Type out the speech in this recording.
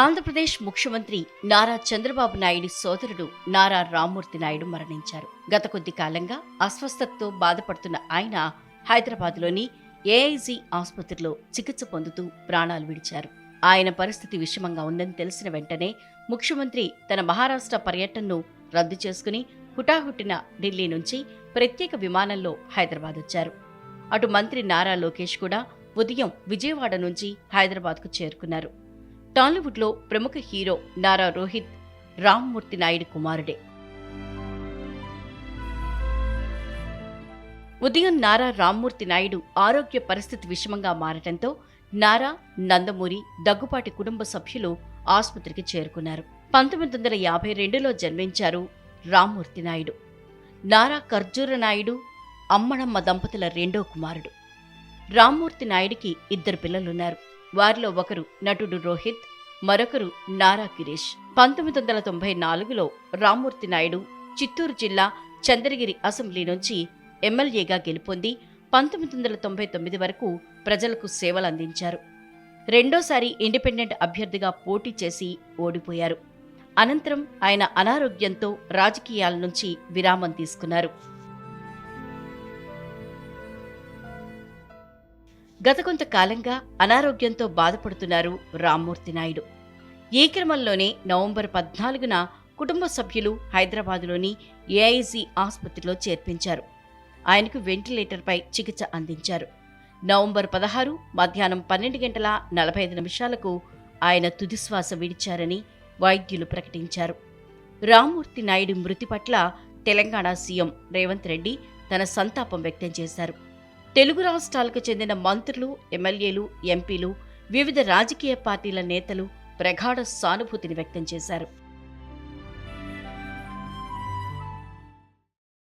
ఆంధ్రప్రదేశ్ ముఖ్యమంత్రి నారా చంద్రబాబు నాయుడు సోదరుడు నారా రామ్మూర్తి నాయుడు మరణించారు. గత కొద్ది కాలంగా అస్వస్థతతో బాధపడుతున్న ఆయన హైదరాబాద్లోని ఏఐజీ ఆసుపత్రిలో చికిత్స పొందుతూ ప్రాణాలు విడిచారు. ఆయన పరిస్థితి విషమంగా ఉందని తెలిసిన వెంటనే ముఖ్యమంత్రి తన మహారాష్ట్ర పర్యటనను రద్దు చేసుకుని హుటాహుటిన ఢిల్లీ నుంచి ప్రత్యేక విమానంలో హైదరాబాద్ వచ్చారు. అటు మంత్రి నారా లోకేష్ కూడా ఉదయం విజయవాడ నుంచి హైదరాబాద్కు చేరుకున్నారు. టాలీవుడ్లో ప్రముఖ హీరో నారా రోహిత్ రామ్మూర్తి నాయుడు కుమారుడే. ఉదయం నారా రామ్మూర్తి నాయుడు ఆరోగ్య పరిస్థితి విషమంగా మారటంతో నారా నందమూరి దగ్గుపాటి కుటుంబ సభ్యులు ఆసుపత్రికి చేరుకున్నారు. పంతొమ్మిది వందల యాభై రెండులో జన్మించారు రామ్మూర్తి నాయుడు. నారా ఖర్జూర నాయుడు అమ్మణమ్మ దంపతుల రెండో కుమారుడు. రామ్మూర్తి నాయుడికి ఇద్దరు పిల్లలున్నారు. వారిలో ఒకరు నటుడు రోహిత్ మరొకరు నారా గిరీష్. పంతొమ్మిది వందల తొంభై నాలుగులో రామ్మూర్తి నాయుడు చిత్తూరు జిల్లా చంద్రగిరి అసెంబ్లీ నుంచి ఎమ్మెల్యేగా గెలుపొంది పంతొమ్మిది వందల తొంభై తొమ్మిది వరకు ప్రజలకు సేవలు అందించారు రెండోసారి ఇండిపెండెంట్ అభ్యర్థిగా పోటీ చేసి ఓడిపోయారు. అనంతరం ఆయన అనారోగ్యంతో రాజకీయాల నుంచి విరామం తీసుకున్నారు. గత కొంతకాలంగా అనారోగ్యంతో బాధపడుతున్నారు రామ్మూర్తి నాయుడు. ఈ క్రమంలోనే నవంబర్ పద్నాలుగున కుటుంబ సభ్యులు హైదరాబాదులోని ఏఐజీ ఆసుపత్రిలో చేర్పించారు. ఆయనకు వెంటిలేటర్పై చికిత్స అందించారు. నవంబర్ పదహారు మధ్యాహ్నం పన్నెండు గంటల నలభై ఐదు నిమిషాలకు ఆయన తుదిశ్వాస విడిచారని వైద్యులు ప్రకటించారు. రామ్మూర్తి నాయుడు మృతి పట్ల తెలంగాణ సీఎం రేవంత్ రెడ్డి తన సంతాపం వ్యక్తం చేశారు. తెలుగు రాష్ట్రాలకు చెందిన మంత్రులు ఎమ్మెల్యేలు ఎంపీలు వివిధ రాజకీయ పార్టీల నేతలు ప్రగాఢ సానుభూతిని వ్యక్తం చేశారు.